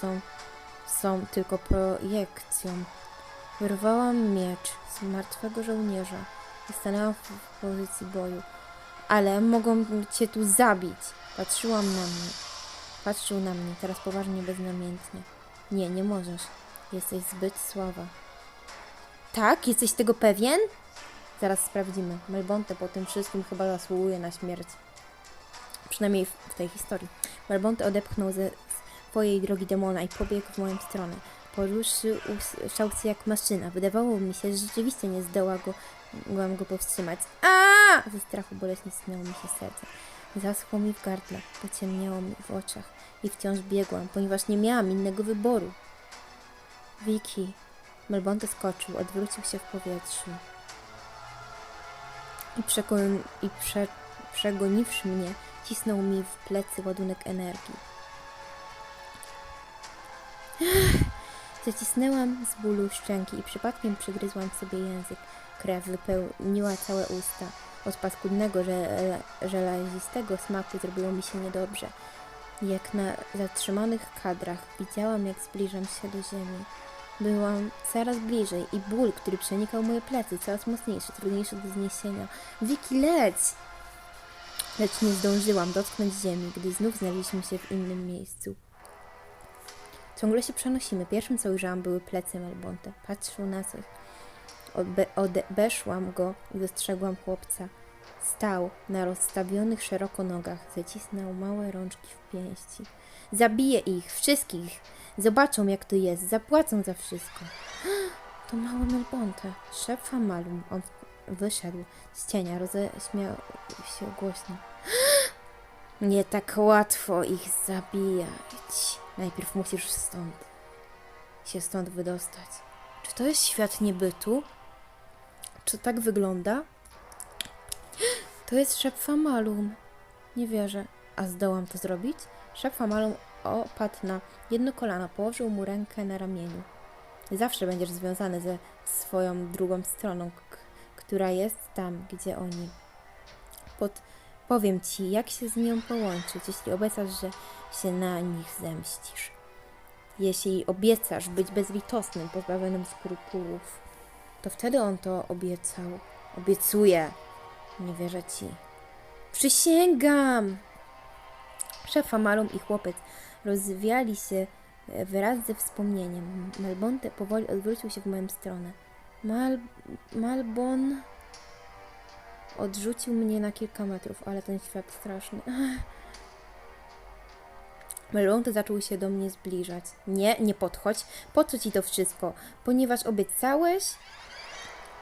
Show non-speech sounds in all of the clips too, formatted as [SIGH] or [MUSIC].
są, są tylko projekcją. Wyrwałam miecz z martwego żołnierza i stanęłam w, pozycji boju. Ale mogą cię tu zabić. Patrzyłam na mnie. Patrzył na mnie, teraz poważnie, beznamiętnie. Nie, nie możesz. Jesteś zbyt słaba. Tak? Jesteś tego pewien? Zaraz sprawdzimy. Melbonte po tym wszystkim chyba zasługuje na śmierć. Przynajmniej w, w tej historii. Melbonte odepchnął ze swojej drogi demona i pobiegł w moją stronę. Poruszył się jak maszyna. Wydawało mi się, że rzeczywiście nie zdoła go, mogłam go powstrzymać. A! Ze strachu boleśnie skinęło mi się serce. Zaschło mi w gardle, pociemniało mi w oczach i wciąż biegłam, ponieważ nie miałam innego wyboru. Wiki. Melbonte skoczył, odwrócił się w powietrzu i, przekon- i prze- przegoniwszy mnie, cisnął mi w plecy ładunek energii. [SIGHS] Zacisnęłam z bólu szczęki i przypadkiem przygryzłam sobie język. Krew wypełniła całe usta. Od paskudnego, żelazistego smaku zrobiło mi się niedobrze. Jak na zatrzymanych kadrach widziałam, jak zbliżam się do ziemi. Byłam coraz bliżej i ból, który przenikał moje plecy, coraz mocniejszy, trudniejszy do zniesienia. Wiki, leć! Lecz nie zdążyłam dotknąć ziemi, gdy znów znaleźliśmy się w innym miejscu. Ciągle się przenosimy. Pierwszym, co ujrzałam, były plecy Melbonte. Patrzył na coś. Obe, go i dostrzegłam chłopca. Stał na rozstawionych szeroko nogach, zacisnął małe rączki w pięści. Zabiję ich, wszystkich! Zobaczą, jak to jest, zapłacą za wszystko. [GASPS] To mały Melbonte, szef Famalum. On wyszedł z cienia, roześmiał się głośno. [GASPS] Nie tak łatwo ich zabijać. Najpierw musisz stąd się stąd wydostać. Czy to jest świat niebytu? Czy tak wygląda? [GASPS] To jest szef Famalum. Nie wierzę. A zdołam to zrobić? Szef Famalum opadł na jedno kolano, położył mu rękę na ramieniu. Zawsze będziesz związany ze swoją drugą stroną, która jest tam, gdzie oni. Pod, powiem ci, jak się z nią połączyć, jeśli obiecasz, że się na nich zemścisz. Jeśli obiecasz być bezlitosnym, pozbawionym skrupułów, to wtedy on to obiecał. Obiecuję. Nie wierzę ci. Przysięgam! Szefa Malum i chłopiec rozwiali się e, wraz ze wspomnieniem. Malbonte powoli odwrócił się w moją stronę. Mal... Malbon... Odrzucił mnie na kilka metrów, ale ten świat straszny. [SIGHS] Melonte zaczął się do mnie zbliżać. Nie, nie podchodź. Po co ci to wszystko? Ponieważ obiecałeś?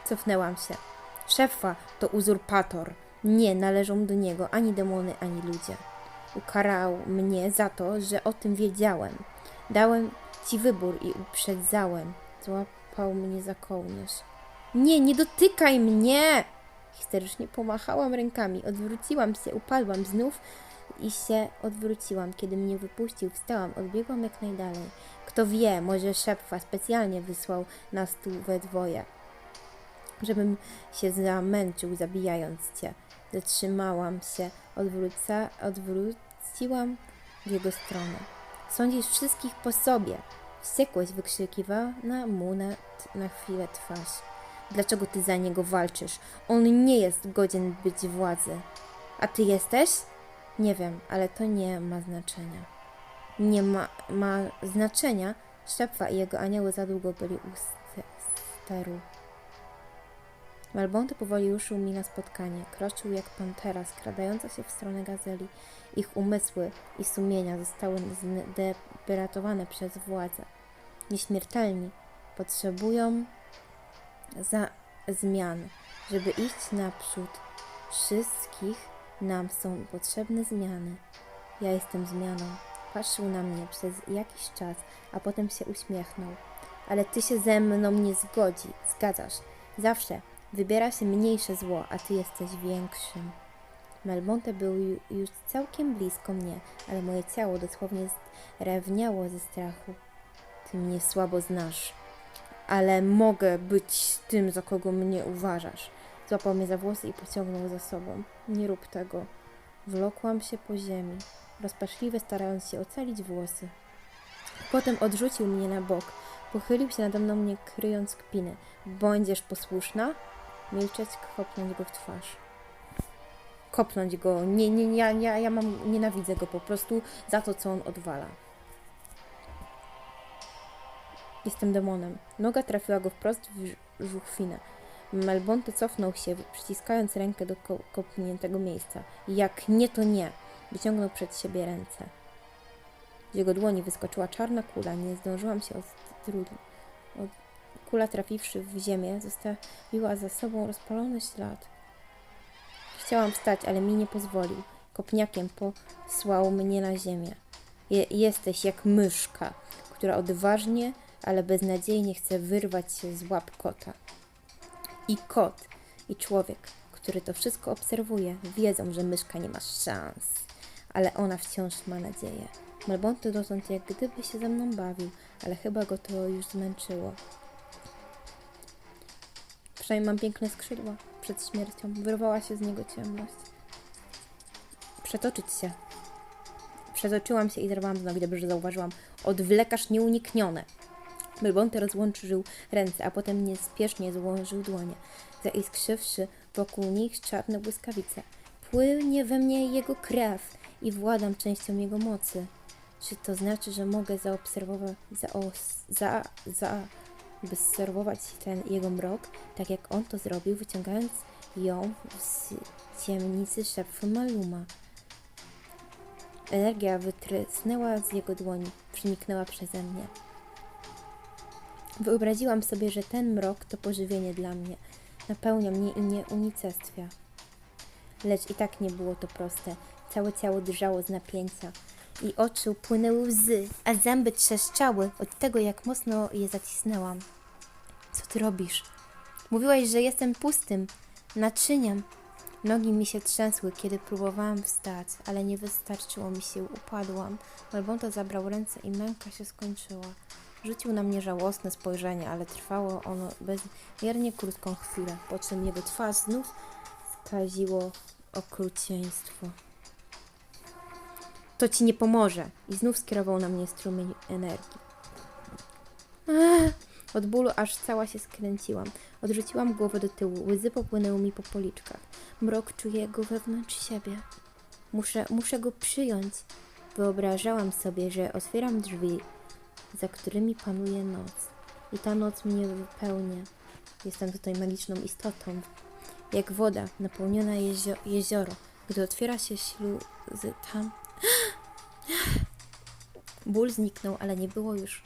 Cofnęłam się. Szefa to uzurpator. Nie należą do niego ani demony, ani ludzie. Ukarał mnie za to, że o tym wiedziałem. Dałem ci wybór i uprzedzałem. Złapał mnie za kołnierz. Nie, nie dotykaj mnie! Histerycznie pomachałam rękami, odwróciłam się, upadłam znów i się odwróciłam. Kiedy mnie wypuścił, wstałam, odbiegłam jak najdalej. Kto wie, może szefa specjalnie wysłał nas tu we dwoje, żebym się zamęczył, zabijając cię. Zatrzymałam się, odwróca, odwróciłam w jego stronę. Sądzisz wszystkich po sobie. Wściekłość wykrzykiwana mu na, na chwilę twarz. Dlaczego ty za niego walczysz? On nie jest godzien być władzy. A ty jesteś? Nie wiem, ale to nie ma znaczenia. Nie ma, ma znaczenia. Szefa i jego anioły za długo byli u ste- steru. Malbonte powoli ruszył mi na spotkanie. Kroczył jak pantera, skradająca się w stronę gazeli. Ich umysły i sumienia zostały zdepyratowane przez władzę. Nieśmiertelni potrzebują za zmian, żeby iść naprzód. Wszystkich nam są potrzebne zmiany. Ja jestem zmianą. Patrzył na mnie przez jakiś czas, a potem się uśmiechnął. Ale ty się ze mną nie zgodzi, zgadzasz. Zawsze wybiera się mniejsze zło, a ty jesteś większym. Melmonte był ju- już całkiem blisko mnie, ale moje ciało dosłownie drewniało ze strachu. Ty mnie słabo znasz, ale mogę być tym, za kogo mnie uważasz. Złapał mnie za włosy i pociągnął za sobą. Nie rób tego. Wlokłam się po ziemi, rozpaczliwie starając się ocalić włosy. Potem odrzucił mnie na bok. Pochylił się nade mną, nie kryjąc kpiny. Będziesz posłuszna? Milczeć, kopnąć go w twarz. Kopnąć go. Nie, nie, ja, ja, ja mam, nienawidzę go po prostu za to, co on odwala. Jestem demonem. Noga trafiła go wprost w żuchwinę. Melbonte cofnął się, przyciskając rękę do ko- kopniętego miejsca. Jak nie, to nie. Wyciągnął przed siebie ręce. Z jego dłoni wyskoczyła czarna kula. Nie zdążyłam się odtrudnić. Od... Kula trafiwszy w ziemię, zostawiła za sobą rozpalony ślad. Chciałam wstać, ale mi nie pozwolił. Kopniakiem posłał mnie na ziemię. Je, jesteś jak myszka, która odważnie, ale beznadziejnie chce wyrwać się z łap kota. I kot, i człowiek, który to wszystko obserwuje, wiedzą, że myszka nie ma szans, ale ona wciąż ma nadzieję. Melbonte dotąd jak gdyby się ze mną bawił, ale chyba go to już zmęczyło. Przynajmniej mam piękne skrzydła. Przed śmiercią wyrwała się z niego ciemność. Przetoczyć się. Przetoczyłam się i zerwałam z nogi, dobrze że zauważyłam. Odwlekasz nieuniknione. Melbonte rozłączył ręce, a potem niespiesznie złożył dłonie, zaiskrzywszy wokół nich czarne błyskawice. Płynie we mnie jego krew i władam częścią jego mocy. Czy to znaczy, że mogę zaobserwować, za, za, ten jego mrok, tak jak on to zrobił, wyciągając ją z ciemnicy szepfu Maluma. Energia wytrysnęła z jego dłoni, przeniknęła przeze mnie. Wyobraziłam sobie, że ten mrok to pożywienie dla mnie. Napełnia mnie i nie unicestwia. Lecz i tak nie było to proste. Całe ciało drżało z napięcia i oczu płynęły łzy, a zęby trzeszczały od tego, jak mocno je zacisnęłam. Co ty robisz? Mówiłaś, że jestem pustym naczyniem. Nogi mi się trzęsły, kiedy próbowałam wstać, ale nie wystarczyło mi sił. Upadłam. Malbonto zabrał ręce i męka się skończyła. Rzucił na mnie żałosne spojrzenie, ale trwało ono bezmiernie krótką chwilę, po czym jego twarz znów skaziło okrucieństwo. To ci nie pomoże. I znów skierował na mnie strumień energii. Ech, Od bólu aż cała się skręciłam. Odrzuciłam głowę do tyłu. Łzy popłynęły mi po policzkach. Mrok czuję go wewnątrz siebie. Muszę, muszę go przyjąć. Wyobrażałam sobie, że otwieram drzwi, za którymi panuje noc. I ta noc mnie wypełnia. Jestem tutaj magiczną istotą. Jak woda napełniona jezio jezioro. Gdy otwiera się śluzy tam... [GASPS] Ból zniknął, ale nie było już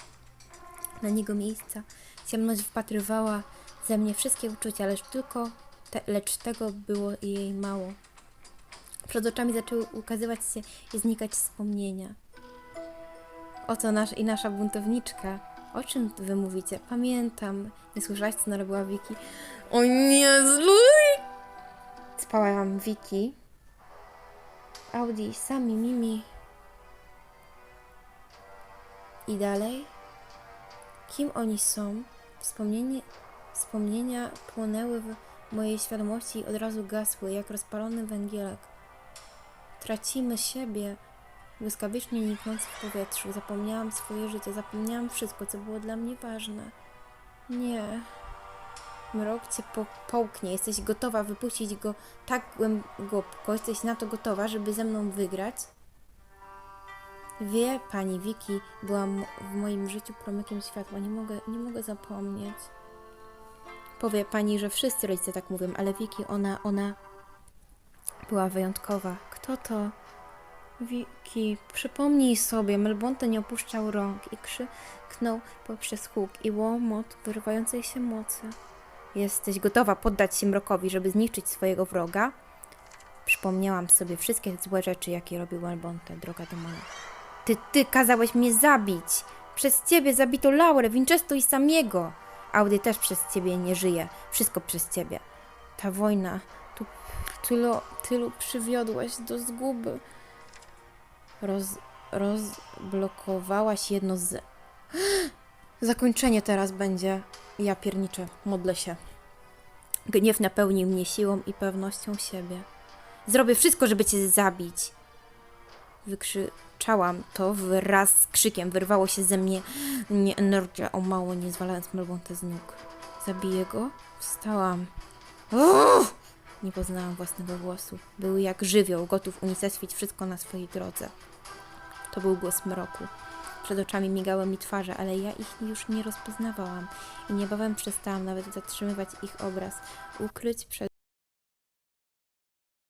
na niego miejsca. Ciemność wpatrywała ze mnie wszystkie uczucia, lecz tylko te, lecz tego było jej mało. Przed oczami zaczęły ukazywać się i znikać wspomnienia. Oto nasz i nasza buntowniczka. O czym wy mówicie? Pamiętam. Nie słyszałaś, co narobiła Wiki? O nie, zluj! Spałam Wiki. Audi, sami, Mimi. I dalej? Kim oni są? Wspomnienie, wspomnienia płonęły w mojej świadomości i od razu gasły, jak rozpalony węgielek. Tracimy siebie, błyskawicznie niknąc w powietrzu. Zapomniałam swoje życie, zapomniałam wszystko, co było dla mnie ważne. Nie. Mrok cię po połknie. Jesteś gotowa wypuścić go tak głęboko. Jesteś na to gotowa, żeby ze mną wygrać? Wie, pani Wiki, była w moim życiu promykiem światła. Nie mogę, nie mogę zapomnieć. Powie pani, że wszyscy rodzice tak mówią, ale Wiki, ona, ona była wyjątkowa. Kto to? Wiki, przypomnij sobie, Melbonte nie opuszczał rąk i krzyknął poprzez huk i łomot wyrywającej się mocy. Jesteś gotowa poddać się mrokowi, żeby zniszczyć swojego wroga? Przypomniałam sobie wszystkie złe rzeczy, jakie robił Melbonte, droga demona. Ty, ty kazałeś mnie zabić! Przez ciebie zabito Laurę, Winchestu i samiego! Audi też przez ciebie nie żyje. Wszystko przez ciebie. Ta wojna, tu tylu, tylu przywiodłaś do zguby. Roz, rozblokowałaś jedno z... [GASPS] Zakończenie teraz będzie. Ja pierniczę, modlę się. Gniew napełnił mnie siłą i pewnością siebie. Zrobię wszystko, żeby cię zabić. Wykrzyczałam to wraz z krzykiem. Wyrwało się ze mnie nie energia, o mało nie zwalając Melbontę z nóg. Zabiję go? Wstałam. Uff! Nie poznałam własnego głosu. Był jak żywioł, gotów unicestwić wszystko na swojej drodze. To był głos mroku. Przed oczami migały mi twarze, ale ja ich już nie rozpoznawałam i niebawem przestałam nawet zatrzymywać ich obraz, ukryć przed